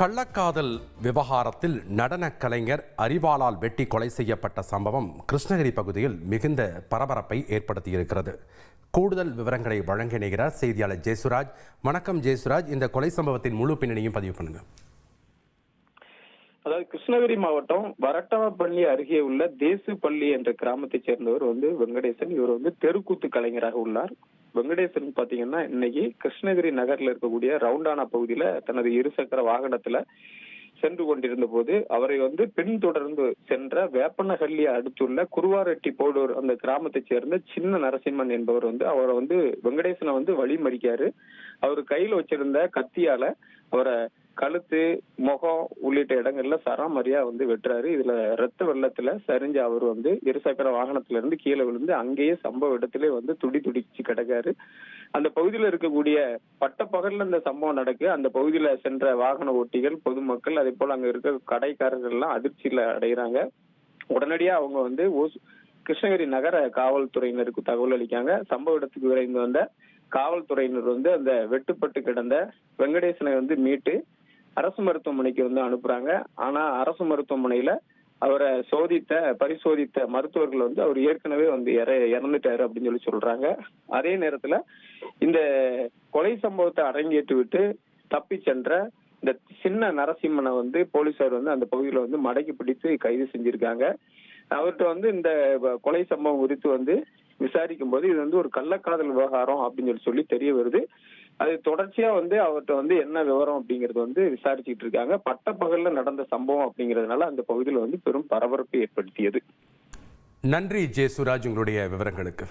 கள்ளக்காதல் விவகாரத்தில் நடனக் கலைஞர் அரிவாளால் வெட்டி கொலை செய்யப்பட்ட சம்பவம் கிருஷ்ணகிரி பகுதியில் மிகுந்த பரபரப்பை ஏற்படுத்தியிருக்கிறது. கூடுதல் விவரங்களை வழங்க இணைகிறார் செய்தியாளர் ஜெயசுராஜ். வணக்கம் ஜெயசுராஜ். இந்த கொலை சம்பவத்தின் முழு பின்னணியும் பதிவு பண்ணுங்க. அதாவது கிருஷ்ணகிரி மாவட்டம் வரட்டவப்பள்ளி அருகே உள்ள தேசுப்பள்ளி என்ற கிராமத்தைச் சேர்ந்தவர் வந்து வெங்கடேசன். இவர் வந்து தெருக்கூத்து கலைஞராக உள்ளார். வெங்கடேசன் பாத்தீங்கன்னா இன்னைக்கு கிருஷ்ணகிரி நகர்ல இருக்கக்கூடிய ரவுண்டானா பகுதியில தனது இருசக்கர வாகனத்துல சென்று கொண்டிருந்த போது அவரை வந்து பின்தொடர்ந்து சென்ற வேப்பனஹள்ளி அடுத்துள்ள குருவாரெட்டி போடூர் அந்த கிராமத்தைச் சேர்ந்த சின்ன நரசிம்மன் என்பவர் வந்து அவரை வந்து வெங்கடேசனை வந்து வழிமறிக்காரு. அவர் கையில வச்சிருந்த கத்தியால அவரை கழுத்து முகம் உள்ளிட்ட இடங்கள்ல சராமரியா வந்து வெட்டுறாரு. இதுல ரத்த வெள்ளத்துல சரிஞ்ச அவர் வந்து இருசக்கர வாகனத்துல இருந்து கீழே விழுந்து அங்கேயே சம்பவ இடத்திலே வந்து துடி துடிச்சு கிடக்காரு. அந்த பகுதியில இருக்கக்கூடிய பட்ட பகல்ல இந்த சம்பவம் நடக்கு. அந்த பகுதியில சென்ற வாகன ஓட்டிகள் பொதுமக்கள் அதே போல அங்க இருக்க கடைக்காரர்கள் எல்லாம் அதிர்ச்சியில அடைகிறாங்க உடனடியா அவங்க வந்து கிருஷ்ணகிரி நகர காவல்துறையினருக்கு தகவல் அளிக்காங்க சம்பவ இடத்துக்கு விரைந்து வந்த காவல்துறையினர் வந்து அந்த வெட்டுப்பட்டு கிடந்த வெங்கடேசனை வந்து மீட்டு அரசு மருத்துவமனைக்கு வந்து அனுப்புறாங்க. ஆனா அரசு மருத்துவமனையில அவரை சோதித்த பரிசோதித்த மருத்துவர்கள் வந்து அவர் ஏற்கனவே வந்து இற இறந்துட்டாரு அப்படின்னு சொல்லி சொல்றாங்க. அதே நேரத்துல இந்த கொலை சம்பவத்தை அரங்கேற்றி விட்டு தப்பி சென்ற இந்த சின்ன நரசிம்மனை வந்து போலீசார் வந்து அந்த பகுதியில வந்து மடக்கி பிடித்து கைது செஞ்சிருக்காங்க. அவர்கிட்ட வந்து இந்த கொலை சம்பவம் குறித்து வந்து விசாரிக்கும் போது இது வந்து ஒரு கள்ளக்காதல் விவகாரம் அப்படின்னு சொல்லி சொல்லி தெரிய வருது. அது தொடர்ச்சியா வந்து அவர்கிட்ட வந்து என்ன விவரம் அப்படிங்கறது வந்து விசாரிச்சுட்டு இருக்காங்க. பட்டப்பகல்ல நடந்த சம்பவம் அப்படிங்கறதுனால அந்த பகுதியில் வந்து பெரும் பரபரப்பு ஏற்படுத்தியது. நன்றி ஜெயசுராஜ் உங்களுடைய விவரங்களுக்கு.